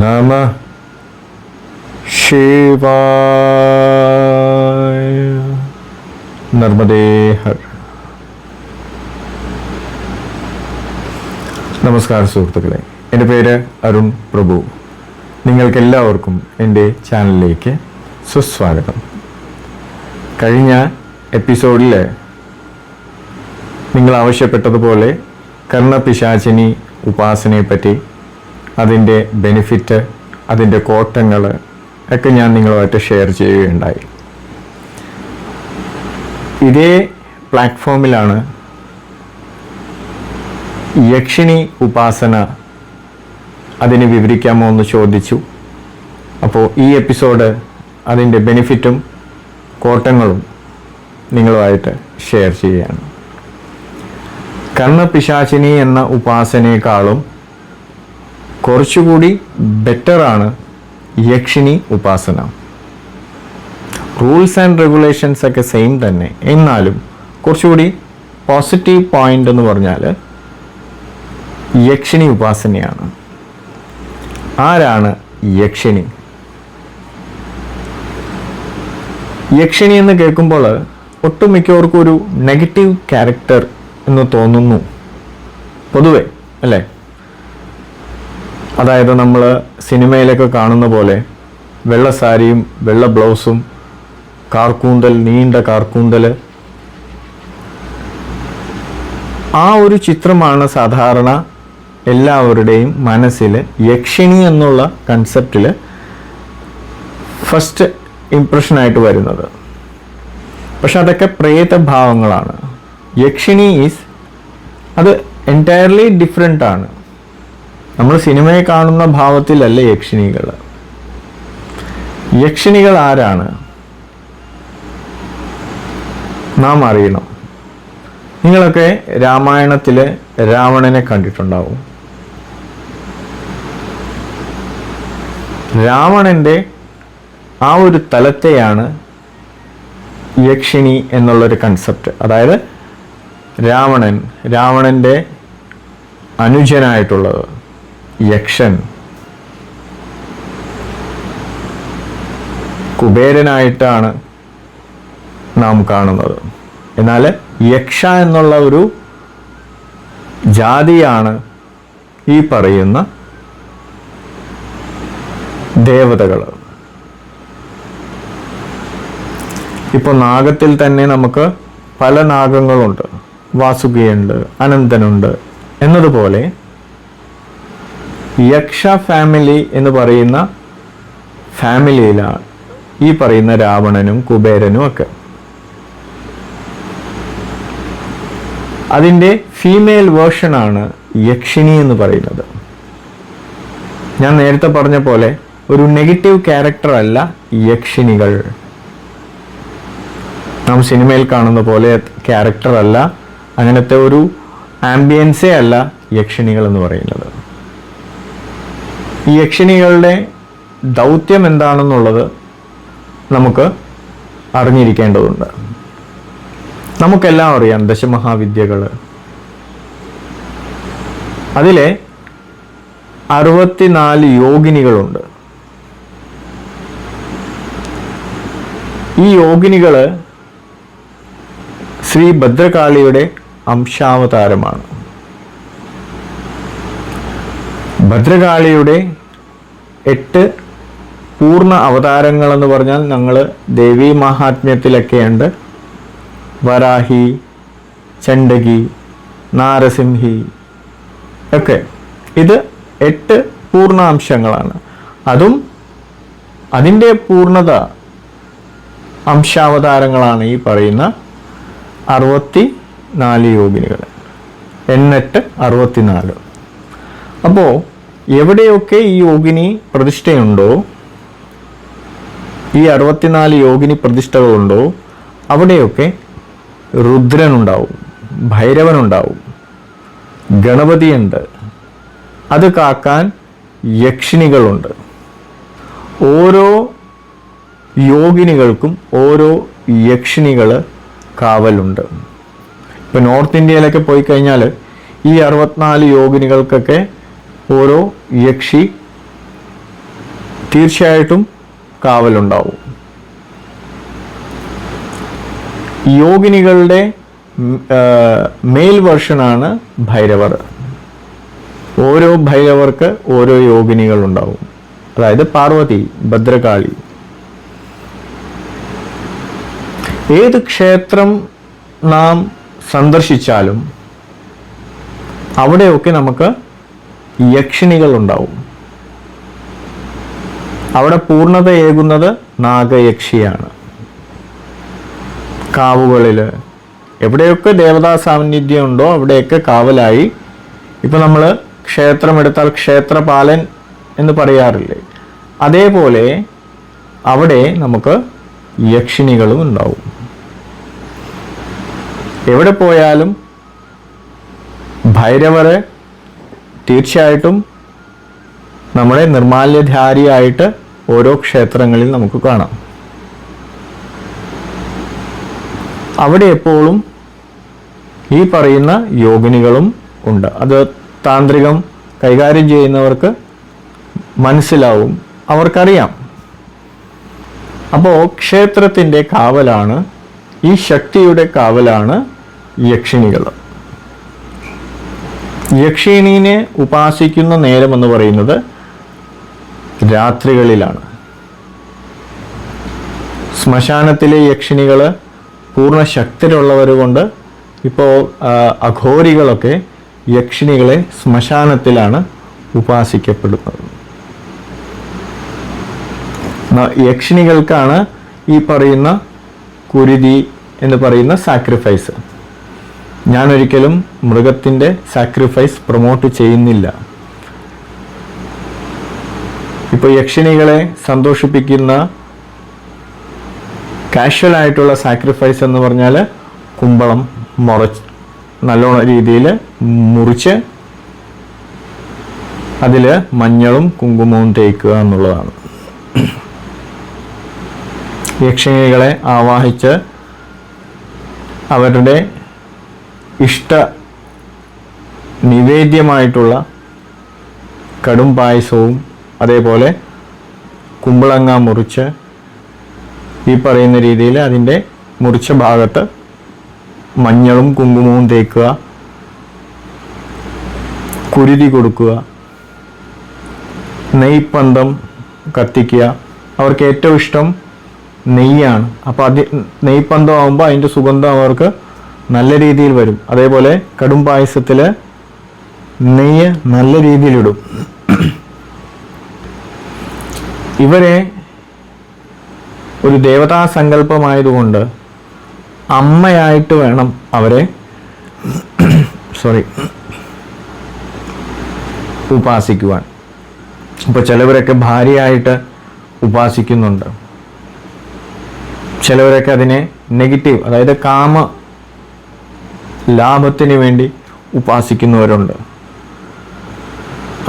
നമ ശിവായ. നർമ്മദേ ഹർ നമസ്കാരം സുഹൃത്തുക്കളെ. എന്റെ പേര് അരുൺ പ്രഭു. നിങ്ങൾക്കെല്ലാവർക്കും എന്റെ ചാനലിലേക്ക് സുസ്വാഗതം. കഴിഞ്ഞ എപ്പിസോഡിൽ നിങ്ങൾ ആവശ്യപ്പെട്ടതുപോലെ കർണപിശാചിനി ഉപാസനയെപ്പറ്റി അതിന്റെ ബെനിഫിറ്റ് അതിന്റെ കോട്ടങ്ങൾ ഒക്കെ ഞാൻ നിങ്ങളുമായിട്ട് ഷെയർ ചെയ്യുകയുണ്ടായി. ഇതേ പ്ലാറ്റ്ഫോമിലാണ് യക്ഷിണി ഉപാസന അതിനെ വിവരിക്കാമോ എന്ന് ചോദിച്ചു. അപ്പോൾ ഈ എപ്പിസോഡ് അതിന്റെ ബെനിഫിറ്റും കോട്ടങ്ങളും നിങ്ങളുമായിട്ട് ഷെയർ ചെയ്യുകയാണ്. കർണപിശാചിനി എന്ന ഉപാസനയെക്കാളും കുറച്ചുകൂടി ബെറ്ററാണ് യക്ഷിണി ഉപാസന. റൂൾസ് ആൻഡ് റെഗുലേഷൻസ് ഒക്കെ സെയിം തന്നെ. എന്നാലും കുറച്ചുകൂടി പോസിറ്റീവ് പോയിന്റ് എന്ന് പറഞ്ഞാൽ യക്ഷിണി ഉപാസനയാണ്. ആരാണ് യക്ഷിണി? യക്ഷിണി എന്ന് കേൾക്കുമ്പോൾ ഒട്ടുമിക്കവർക്കും ഒരു നെഗറ്റീവ് ക്യാരക്ടർ എന്ന് തോന്നുന്നു. പൊതുവെ അല്ലേ? അതായത് നമ്മൾ സിനിമയിലൊക്കെ കാണുന്ന പോലെ വെള്ള സാരിയും വെള്ള ബ്ലൗസും കാർക്കൂന്തൽ നീണ്ട കാർക്കൂന്തൽ. ആ ഒരു ചിത്രമാണ് സാധാരണ എല്ലാവരുടെയും മനസ്സിൽ യക്ഷിണി എന്നുള്ള കൺസെപ്റ്റിൽ ഫസ്റ്റ് ഇംപ്രഷനായിട്ട് വരുന്നത്. പക്ഷെ അതൊക്കെ പ്രേതഭാവങ്ങളാണ് യക്ഷിണി ഈസ് അത് എന്റയർലി ഡിഫറെന്റ് ആണ്. നമ്മൾ സിനിമയെ കാണുന്ന ഭാവത്തിലല്ല യക്ഷിണികൾ? യക്ഷിണികൾ ആരാണ്? നാം അറിയണം. നിങ്ങളൊക്കെ രാമായണത്തിലെ രാവണനെ കണ്ടിട്ടുണ്ടാവും. രാവണന്റെ ആ ഒരു തലത്തെയാണ് യക്ഷിണി എന്നുള്ളൊരു കൺസെപ്റ്റ് അതായത് രാവണൻ രാവണന്റെ അനുജനായിട്ടുള്ളത്. യക്ഷൻ. കുബേരനായിട്ടാണ് നാം കാണുന്നത്. എന്നാൽ യക്ഷ എന്നുള്ള ഒരു ജാതിയാണ് ഈ പറയുന്ന ദേവതകൾ ഇപ്പോൾ നാഗത്തിൽ തന്നെ നമുക്ക് പല നാഗങ്ങളുണ്ട്. വാസുകിയുണ്ട് അനന്തനുണ്ട് എന്നതുപോലെ യക്ഷ ഫാമിലി എന്ന് പറയുന്ന ഫാമിലിയിലാണ് ഈ പറയുന്ന രാവണനും കുബേരനും ഒക്കെ. അതിന്റെ ഫീമെയിൽ വേർഷനാണ് യക്ഷിണി എന്ന് പറയുന്നത്. ഞാൻ നേരത്തെ പറഞ്ഞ പോലെ ഒരു നെഗറ്റീവ് ക്യാരക്ടർ അല്ല യക്ഷിണികൾ. നാം സിനിമയിൽ കാണുന്ന പോലെ ക്യാരക്ടർ അല്ല അങ്ങനത്തെ ഒരു ആംബിയൻസേ അല്ല യക്ഷിണികൾ എന്ന് പറയുന്നത്. ഈ യക്ഷിണികളുടെ ദൗത്യം എന്താണെന്നുള്ളത് നമുക്ക് അറിഞ്ഞിരിക്കേണ്ടതുണ്ട്. നമുക്കെല്ലാം അറിയാം ദശമഹാവിദ്യകൾ അതിലെ അറുപത്തിനാല് യോഗിനികളുണ്ട്. ഈ യോഗിനികൾ ശ്രീ ഭദ്രകാളിയുടെ അംശാവതാരമാണ്. ഭദ്രകാളിയുടെ എട്ട് പൂർണ അവതാരങ്ങൾ എന്ന് പറഞ്ഞാൽ ഞങ്ങൾ ദേവീ മഹാത്മ്യത്തിലൊക്കെയുണ്ട്. വരാഹി ചണ്ഡകി നാരസിംഹി ഒക്കെ. ഇത് എട്ട് പൂർണാംശങ്ങളാണ്. അതും അതിന്റെ പൂർണത അംശാവതാരങ്ങളാണ് ഈ പറയുന്ന അറുപത്തി നാല് യോഗിനികൾ എണ്ണറ്റ് അറുപത്തിനാല്. അപ്പോൾ എവിടെയൊക്കെ ഈ യോഗിനി പ്രതിഷ്ഠയുണ്ടോ ഈ അറുപത്തിനാല് യോഗിനി പ്രതിഷ്ഠകളുണ്ടോ അവിടെയൊക്കെ രുദ്രനുണ്ടാവും ഭൈരവനുണ്ടാവും ഗണപതിയുണ്ട്. അത് കാക്കാൻ യക്ഷിണികളുണ്ട്. ഓരോ യോഗിനികൾക്കും ഓരോ യക്ഷിണികൾ കാവലുണ്ട്. ഇപ്പം നോർത്ത് ഇന്ത്യയിലൊക്കെ പോയി കഴിഞ്ഞാൽ ഈ അറുപത്തിനാല് യോഗിനികൾക്കൊക്കെ ഓരോ യക്ഷി തീർച്ചയായിട്ടും കാവലുണ്ടാവും. യോഗിനികളുടെ മേൽവർഷനാണ് ഭൈരവർ. ഓരോ ഭൈരവർക്ക് ഓരോ യോഗിനികൾ ഉണ്ടാവും അതായത് പാർവതി ഭദ്രകാളി. ഏത് ക്ഷേത്രം നാം സന്ദർശിച്ചാലും അവിടെയൊക്കെ നമുക്ക് യക്ഷിണികൾ ഉണ്ടാവും അവിടെ പൂർണതയേകുന്നത് നാഗയക്ഷിയാണ്. കാവുകളിൽ എവിടെയൊക്കെ ദേവതാ സാന്നിധ്യം ഉണ്ടോ അവിടെയൊക്കെ കാവലായി. ഇപ്പൊ നമ്മൾ ക്ഷേത്രം എടുത്താൽ ക്ഷേത്രപാലൻ എന്ന് പറയാറില്ലേ. അതേപോലെ അവിടെ നമുക്ക് യക്ഷിണികളും ഉണ്ടാവും. എവിടെ പോയാലും ഭൈരവരെ തീർച്ചയായിട്ടും നമ്മുടെ നിർമാല്യധാരിയായിട്ട് ഓരോ ക്ഷേത്രങ്ങളിൽ നമുക്ക് കാണാം. അവിടെ എപ്പോഴും ഈ പറയുന്ന യോഗിനികളും ഉണ്ട്. അത് താന്ത്രികം കൈകാര്യം ചെയ്യുന്നവർക്ക് മനസ്സിലാവും അവർക്കറിയാം. അപ്പോൾ ക്ഷേത്രത്തിന്റെ കാവലാണ് ഈ ശക്തിയുടെ കാവലാണ് യക്ഷിണികൾ യക്ഷിണീനെ ഉപാസിക്കുന്ന നേരം എന്ന് പറയുന്നത് രാത്രികളിലാണ്. ശ്മശാനത്തിലെ യക്ഷിണികൾ പൂർണ ശക്തരുള്ളവരുകൊണ്ട് കൊണ്ട് ഇപ്പോൾ അഘോരികളൊക്കെ യക്ഷിണികളെ ശ്മശാനത്തിലാണ് ഉപാസിക്കപ്പെടുന്നത്. യക്ഷിണികൾക്കാണ് ഈ പറയുന്ന കുരുതി എന്ന് പറയുന്ന സാക്രിഫൈസ് ഞാൻ ഒരിക്കലും മൃഗത്തിന്റെ സാക്രിഫൈസ് പ്രൊമോട്ട് ചെയ്യുന്നില്ല. ഇപ്പോൾ യക്ഷിണികളെ സന്തോഷിപ്പിക്കുന്ന കാഷ്വൽ ആയിട്ടുള്ള സാക്രിഫൈസ് എന്ന് പറഞ്ഞാൽ കുമ്പളം മുറച്ച് നല്ലോണം രീതിയിൽ മുറിച്ച് അതിൽ മഞ്ഞളും കുങ്കുമവും തേക്കുക എന്നുള്ളതാണ്. യക്ഷിണികളെ ആവാഹിച്ച് അവരുടെ ഇഷ്ട നിവേദ്യമായിട്ടുള്ള കടും പായസവും അതേപോലെ കുമ്പളങ്ങ മുറിച്ച് ഈ പറയുന്ന രീതിയിൽ അതിന്റെ മുറിച്ച ഭാഗത്ത് മഞ്ഞളും കുങ്കുമവും തേക്കുക. കുരുതി കൊടുക്കുക. നെയ്പ്പന്തം കത്തിക്കുക. അവർക്ക് ഏറ്റവും ഇഷ്ടം നെയ്യാണ്. അപ്പോൾ അത് നെയ്പ്പന്തം ആകുമ്പോൾ അതിന്റെ സുഗന്ധം അവർക്ക് നല്ല രീതിയിൽ വരും. അതേപോലെ കടും പായസത്തിൽ നെയ്യ് നല്ല രീതിയിലിടും ഇവരെ ഒരു ദേവതാ സങ്കല്പമായതുകൊണ്ട് അമ്മയായിട്ട് വേണം അവരെ സോറി ഉപാസിക്കുവാൻ. ഇപ്പോൾ ചിലവരൊക്കെ ഭാര്യയായിട്ട് ഉപാസിക്കുന്നുണ്ട്. ചിലവരൊക്കെ അതിനെ നെഗറ്റീവ് അതായത് കാമ ലാഭത്തിന് വേണ്ടി ഉപാസിക്കുന്നവരുണ്ട്.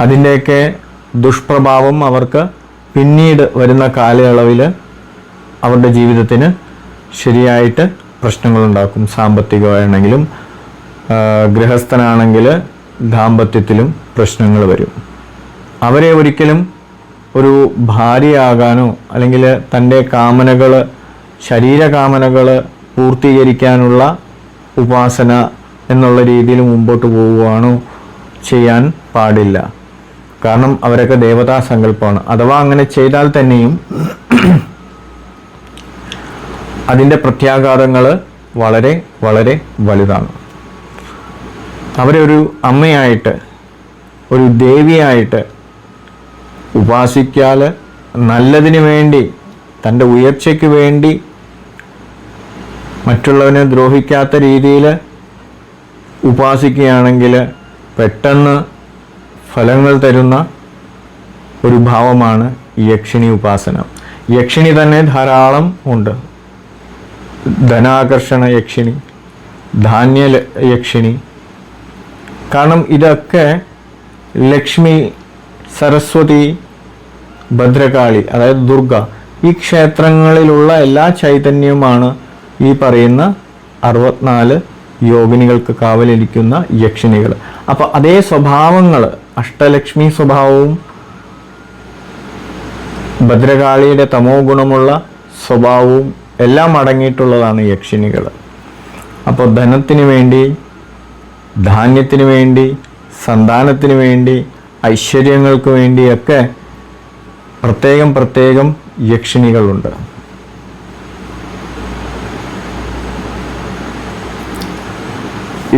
അതിന്റെയൊക്കെ ദുഷ്പ്രഭാവം അവർക്ക് പിന്നീട് വരുന്ന കാലയളവിൽ അവരുടെ ജീവിതത്തിന് ശരിയായിട്ട് പ്രശ്നങ്ങളുണ്ടാക്കും. സാമ്പത്തികമാണെങ്കിലും ഗൃഹസ്ഥനാണെങ്കിൽ ദാമ്പത്യത്തിലും പ്രശ്നങ്ങൾ വരും. അവരെ ഒരിക്കലും ഒരു ഭാര്യയാകാനോ അല്ലെങ്കിൽ തന്റെ കാമനകൾ ശരീരകാമനകൾ പൂർത്തീകരിക്കാനുള്ള ഉപാസന എന്നുള്ള രീതിയിൽ മുമ്പോട്ട് പോവുകയാണോ ചെയ്യാൻ പാടില്ല. കാരണം അവരൊക്കെ ദേവതാ സങ്കല്പമാണ്. അഥവാ അങ്ങനെ ചെയ്താൽ തന്നെയും അതിന്റെ പ്രത്യാഘാതങ്ങൾ വളരെ വളരെ വലുതാണ്. അവരെ ഒരു അമ്മയായിട്ട് ഒരു ദേവിയായിട്ട് ഉപാസിക്കാൽ നല്ലതിനു വേണ്ടി തന്റെ ഉയർച്ചയ്ക്ക് വേണ്ടി മറ്റുള്ളവനെ ദ്രോഹിക്കാത്ത രീതിയിൽ ഉപാസിക്കുകയാണെങ്കിൽ പെട്ടെന്ന് ഫലങ്ങൾ തരുന്ന ഒരു ഭാവമാണ് യക്ഷിണി ഉപാസന. യക്ഷിണി തന്നെ ധാരാളം ഉണ്ട്. ധനാകർഷണ യക്ഷിണി ധാന്യ യക്ഷിണി. കാരണം ഇതൊക്കെ ലക്ഷ്മി സരസ്വതി ഭദ്രകാളി അതായത് ദുർഗ ഈ ക്ഷേത്രങ്ങളിലുള്ള എല്ലാ ചൈതന്യവുമാണ് ഈ പറയുന്ന അറുപത്തിനാല് യോഗിനികൾക്ക് കാവലിരിക്കുന്ന യക്ഷിണികൾ അപ്പൊ അതേ സ്വഭാവങ്ങൾ അഷ്ടലക്ഷ്മി സ്വഭാവവും ഭദ്രകാളിയുടെ തമോ ഗുണമുള്ള സ്വഭാവവും എല്ലാം അടങ്ങിയിട്ടുള്ളതാണ് യക്ഷിണികൾ അപ്പോൾ ധനത്തിന് വേണ്ടി ധാന്യത്തിന് വേണ്ടി സന്താനത്തിന് വേണ്ടി ഐശ്വര്യങ്ങൾക്ക് വേണ്ടിയൊക്കെ പ്രത്യേകം പ്രത്യേകം യക്ഷിണികളുണ്ട്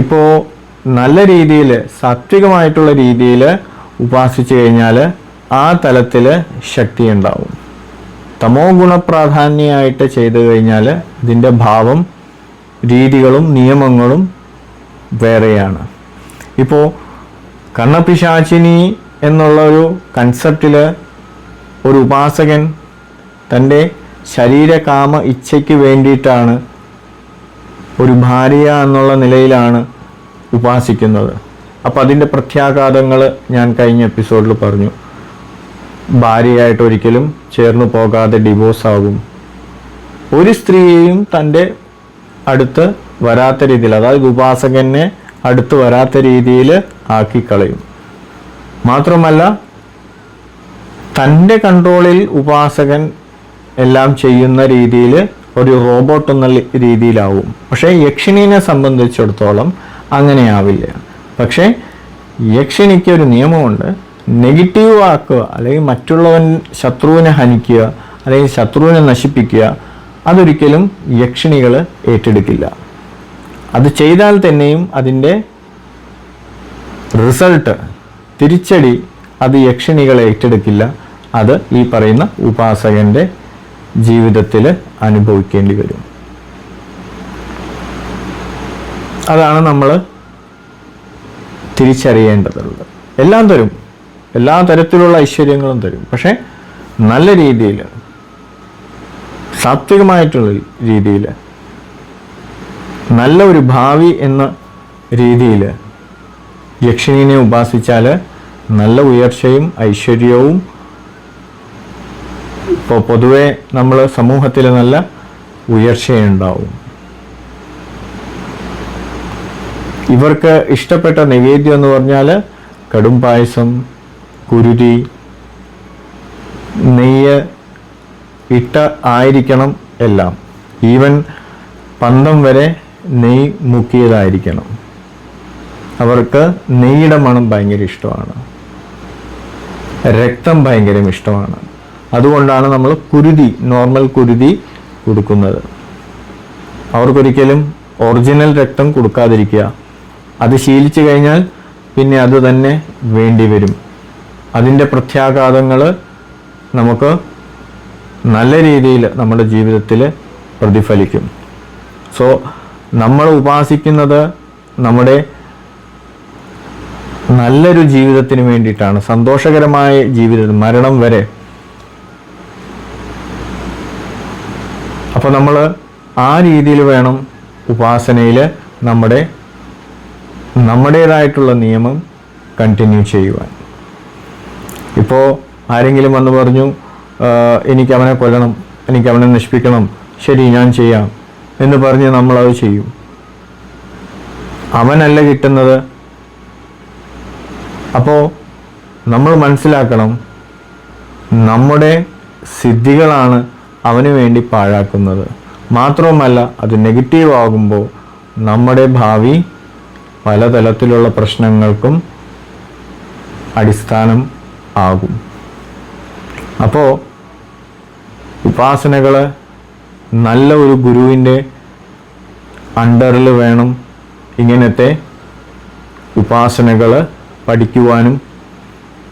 ഇപ്പോൾ നല്ല രീതിയിൽ സാത്വികമായിട്ടുള്ള രീതിയിൽ ഉപാസിച്ചു കഴിഞ്ഞാൽ ആ തലത്തിൽ ശക്തി ഉണ്ടാവും. തമോ ഗുണപ്രാധാന്യമായിട്ട് ചെയ്തു കഴിഞ്ഞാൽ ഇതിന്റെ ഭാവം രീതികളും നിയമങ്ങളും വേറെയാണ്. ഇപ്പോൾ കണ്ണപിശാചിനി എന്നുള്ള ഒരു കൺസെപ്റ്റിൽ ഒരു ഉപാസകൻ തന്റെ ശരീരകാമ ഇച്ഛയ്ക്ക് വേണ്ടിയിട്ടാണ് ഒരു ഭാര്യ എന്നുള്ള നിലയിലാണ് ഉപാസിക്കുന്നത്. അപ്പം അതിന്റെ പ്രത്യാഘാതങ്ങൾ ഞാൻ കഴിഞ്ഞ എപ്പിസോഡിൽ പറഞ്ഞു. ഭാര്യയായിട്ട് ഒരിക്കലും ചേർന്ന് പോകാതെ ഡിവോഴ്സ് ആകും. ഒരു സ്ത്രീയെയും തന്റെ അടുത്ത് വരാത്ത രീതിയിൽ അതായത് ഉപാസകനെ അടുത്ത് വരാത്ത രീതിയിൽ ആക്കിക്കളയും. മാത്രമല്ല തന്റെ കൺട്രോളിൽ ഉപാസകൻ എല്ലാം ചെയ്യുന്ന രീതിയിൽ ഒരു റോബോട്ട് എന്ന രീതിയിലാവും. പക്ഷേ യക്ഷിണീനെ സംബന്ധിച്ചിടത്തോളം അങ്ങനെയാവില്ല. പക്ഷേ യക്ഷിണിക്ക് ഒരു നിയമമുണ്ട്. നെഗറ്റീവ് ആക്കുക അല്ലെങ്കിൽ മറ്റുള്ളവൻ ശത്രുവിനെ ഹനിക്കുക അല്ലെങ്കിൽ ശത്രുവിനെ നശിപ്പിക്കുക അതൊരിക്കലും യക്ഷിണികൾ ഏറ്റെടുക്കില്ല. അത് ചെയ്താൽ തന്നെയും അതിന്റെ റിസൾട്ട് തിരിച്ചടി അത് യക്ഷിണികൾ ഏറ്റെടുക്കില്ല. അത് ഈ പറയുന്ന ഉപാസകന്റെ ജീവിതത്തിൽ അനുഭവിക്കേണ്ടി വരും. അതാണ് നമ്മൾ തിരിച്ചറിയേണ്ടതുള്ളത്. എല്ലാം തരും. എല്ലാ തരത്തിലുള്ള ഐശ്വര്യങ്ങളും തരും. പക്ഷേ നല്ല രീതിയിൽ സാത്വികമായിട്ടുള്ള രീതിയിൽ നല്ല ഒരു ഭാവി എന്ന രീതിയിൽ യക്ഷിണിനെ ഉപാസിച്ചാൽ നല്ല ഉയർച്ചയും ഐശ്വര്യവും ഇപ്പോൾ പൊതുവെ നമ്മൾ സമൂഹത്തിൽ നല്ല ഉയർച്ചയുണ്ടാവും. ഇവർക്ക് ഇഷ്ടപ്പെട്ട നിവേദ്യം എന്ന് പറഞ്ഞാൽ കടും പായസം കുരുതി നെയ്യ് ഇട്ട ആയിരിക്കണം എല്ലാം. ഈവൻ പന്തം വരെ നെയ് മുക്കിയതായിരിക്കണം. അവർക്ക് നെയ്യുടെ മണം ഭയങ്കര ഇഷ്ടമാണ്. രക്തം ഭയങ്കര ഇഷ്ടമാണ്. അതുകൊണ്ടാണ് നമ്മൾ കുരുതി നോർമൽ കുരുതി കൊടുക്കുന്നത്. അവർക്കൊരിക്കലും ഒറിജിനൽ രക്തം കൊടുക്കാതിരിക്കുക. അത് ശീലിച്ചു കഴിഞ്ഞാൽ പിന്നെ അത് തന്നെ വേണ്ടി വരും. അതിന്റെ പ്രത്യാഘാതങ്ങൾ നമുക്ക് നല്ല രീതിയിൽ നമ്മുടെ ജീവിതത്തിൽ പ്രതിഫലിക്കും. സോ നമ്മൾ ഉപാസിക്കുന്നത് നമ്മുടെ നല്ലൊരു ജീവിതത്തിന് വേണ്ടിയിട്ടാണ്. സന്തോഷകരമായ ജീവിതം മരണം വരെ അപ്പോൾ നമ്മൾ ആ രീതിയിൽ വേണം ഉപാസനയിൽ നമ്മുടെ നമ്മുടേതായിട്ടുള്ള നിയമം കണ്ടിന്യൂ ചെയ്യുവാൻ. ഇപ്പോൾ ആരെങ്കിലും വന്ന് പറഞ്ഞു "ആ, എനിക്ക് അവനെ കൊല്ലണം എനിക്ക് അവനെ നശിപ്പിക്കണം ശരി ഞാൻ ചെയ്യാം എന്ന് പറഞ്ഞ് നമ്മളത് ചെയ്യും. അവനല്ല കിട്ടുന്നത്. അപ്പോൾ നമ്മൾ മനസ്സിലാക്കണം നമ്മുടെ സിദ്ധികളാണ് അവന് വേണ്ടി പാഴാക്കുന്നത്. മാത്രവുമല്ല അത് നെഗറ്റീവ് ആകുമ്പോൾ നമ്മുടെ ഭാവി പലതരത്തിലുള്ള പ്രശ്നങ്ങൾക്കും അടിസ്ഥാനം ആകും. അപ്പോൾ ഉപാസനകൾ നല്ല ഒരു ഗുരുവിന്റെ അണ്ടറിൽ വേണം ഇങ്ങനത്തെ ഉപാസനകൾ പഠിക്കുവാനും.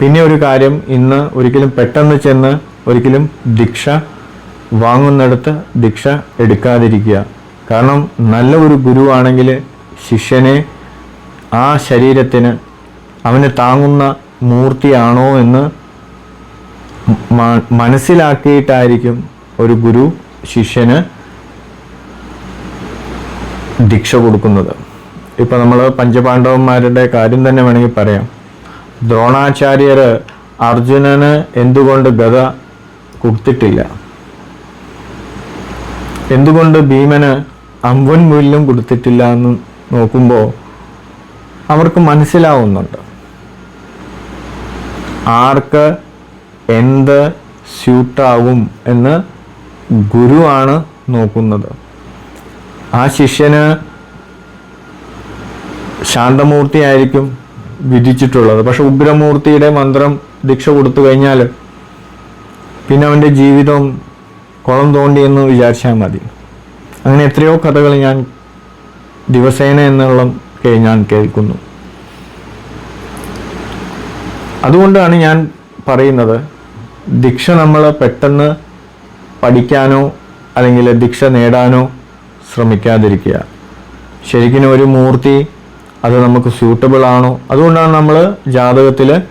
പിന്നെ ഒരു കാര്യം ഇന്ന് ഒരിക്കലും പെട്ടെന്ന് ചെന്ന് ഒരിക്കലും ദീക്ഷ വാങ്ങുന്നിടത്ത് ദീക്ഷ എടുക്കാതിരിക്കുക. കാരണം നല്ല ഒരു ഗുരുവാണെങ്കിൽ ശിഷ്യനെ ആ ശരീരത്തിന് അവന് താങ്ങുന്ന മൂർത്തിയാണോ എന്ന് മനസ്സിലാക്കിയിട്ടായിരിക്കും ഒരു ഗുരു ശിഷ്യന് ദീക്ഷ കൊടുക്കുന്നത്. ഇപ്പം നമ്മൾ പഞ്ചപാണ്ഡവന്മാരുടെ കാര്യം തന്നെ വേണമെങ്കിൽ പറയാം. ദ്രോണാചാര്യർ അർജുനന് എന്തുകൊണ്ട് ഗത കൊടുത്തിട്ടില്ല? എന്തുകൊണ്ട് ഭീമന് അമ്പൻ മൂല്യം കൊടുത്തിട്ടില്ല എന്ന് നോക്കുമ്പോൾ അവർക്ക് മനസ്സിലാവുന്നുണ്ട്. ആർക്ക് എന്ത് സ്യൂട്ടാവും എന്ന് ഗുരുവാണ് നോക്കുന്നത്. ആ ശിഷ്യന് ശാന്തമൂർത്തി ആയിരിക്കും വിധിച്ചിട്ടുള്ളത്. പക്ഷെ ഉഗ്രമൂർത്തിയുടെ മന്ത്രം ദീക്ഷ കൊടുത്തു കഴിഞ്ഞാൽ പിന്നെ അവന്റെ ജീവിതം കുളം തോണ്ടി എന്ന് വിചാരിച്ചാൽ മതി. അങ്ങനെ എത്രയോ കഥകൾ ഞാൻ ദിവസേന എന്നുള്ള ഞാൻ കേൾക്കുന്നു. അതുകൊണ്ടാണ് ഞാൻ പറയുന്നത് ദീക്ഷ നമ്മൾ പെട്ടെന്ന് പഠിക്കാനോ അല്ലെങ്കിൽ ദീക്ഷ നേടാനോ ശ്രമിക്കാതിരിക്കുക. ശരിക്കും ഒരു മൂർത്തി അത് നമുക്ക് സ്യൂട്ടബിൾ ആണോ? അതുകൊണ്ടാണ് നമ്മൾ ജാതകത്തിൽ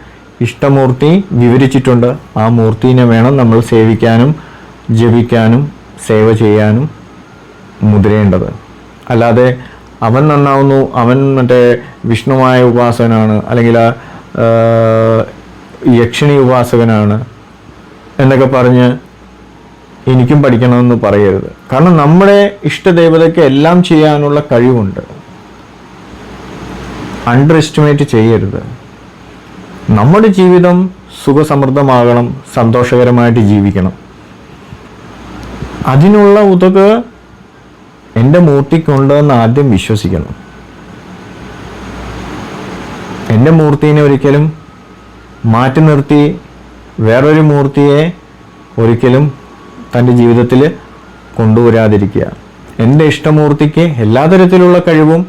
ഇഷ്ടമൂർത്തി വിവരിച്ചിട്ടുണ്ട്. ആ മൂർത്തിനെ വേണം നമ്മൾ സേവിക്കാനും ജപിക്കാനും സേവ ചെയ്യാനും മുതിരേണ്ടത്. അല്ലാതെ അവൻ നന്നാവുന്നു അവൻ മറ്റേ വിഷ്ണുമായ ഉപാസകനാണ് അല്ലെങ്കിൽ യക്ഷിണി ഉപാസകനാണ് എന്നൊക്കെ പറഞ്ഞ് എനിക്കും പഠിക്കണമെന്ന് പറയരുത്. കാരണം നമ്മുടെ ഇഷ്ടദേവതയ്ക്ക് എല്ലാം ചെയ്യാനുള്ള കഴിവുണ്ട്. അണ്ടർ എസ്റ്റിമേറ്റ് ചെയ്യരുത്. നമ്മുടെ ജീവിതം സുഖസമൃദ്ധമാകണം സന്തോഷകരമായിട്ട് ജീവിക്കണം. അതിനുള്ള ഉതക് എന്റെ മൂർത്തിക്കുണ്ടെന്ന് ആദ്യം വിശ്വസിക്കണം. എന്റെ മൂർത്തിനെ ഒരിക്കലും മാറ്റി നിർത്തി വേറൊരു മൂർത്തിയെ ഒരിക്കലും തന്റെ ജീവിതത്തിൽ കൊണ്ടുവരാതിരിക്കുക. എന്റെ ഇഷ്ടമൂർത്തിക്ക് എല്ലാ തരത്തിലുള്ള കഴിവും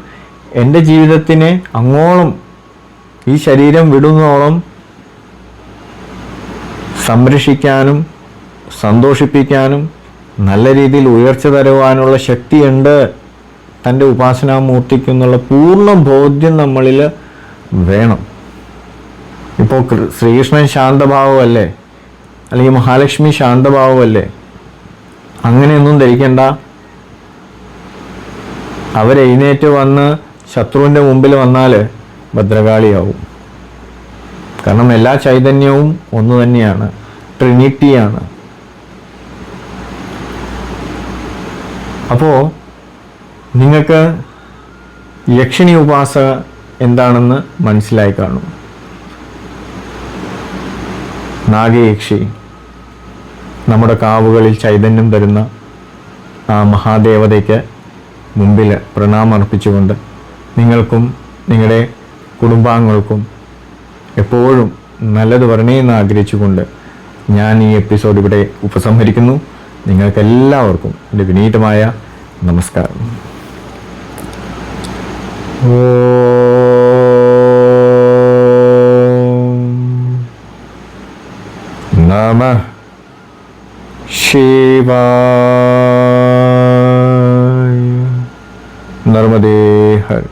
എന്റെ ജീവിതത്തിനെ അങ്ങോളം ഈ ശരീരം വിടുന്നോളം സംരക്ഷിക്കാനും സന്തോഷിപ്പിക്കാനും നല്ല രീതിയിൽ ഉയർച്ച തരുവാനുള്ള ശക്തിയുണ്ട് തന്റെ ഉപാസനാമൂർത്തിക്കെന്നുള്ള പൂർണ ബോധ്യം നമ്മളിൽ വേണം. ഇപ്പോൾ ശ്രീകൃഷ്ണൻ ശാന്തഭാവമല്ലേ? അല്ലെങ്കിൽ മഹാലക്ഷ്മി ശാന്തഭാവമല്ലേ? അങ്ങനെയൊന്നും ധരിക്കണ്ട. അവരെഴുന്നേറ്റ് വന്ന് ശത്രുവിന്റെ മുമ്പിൽ വന്നാൽ ഭദ്രകാളിയാവും. കാരണം എല്ലാ ചൈതന്യവും ഒന്ന് തന്നെയാണ്. ട്രിനിറ്റിയാണ്. അപ്പോൾ നിങ്ങൾക്ക് യക്ഷിണി ഉപാസക എന്താണെന്ന് മനസ്സിലായി കാണും. നാഗയക്ഷി നമ്മുടെ കാവുകളിൽ ചൈതന്യം തരുന്ന ആ മഹാദേവതയ്ക്ക് മുമ്പിൽ പ്രണാമർപ്പിച്ചുകൊണ്ട് നിങ്ങൾക്കും നിങ്ങളുടെ കുടുംബാംഗങ്ങൾക്കും എപ്പോഴും നല്ലത് വരണേ എന്ന് ആഗ്രഹിച്ചുകൊണ്ട് ഞാൻ ഈ എപ്പിസോഡ് ഇവിടെ ഉപസംഹരിക്കുന്നു. നിങ്ങൾക്കെല്ലാവർക്കും എന്റെ വിനീതമായ നമസ്കാരം. ഓ നമ ശിവായ നർമ്മദേ ഹർ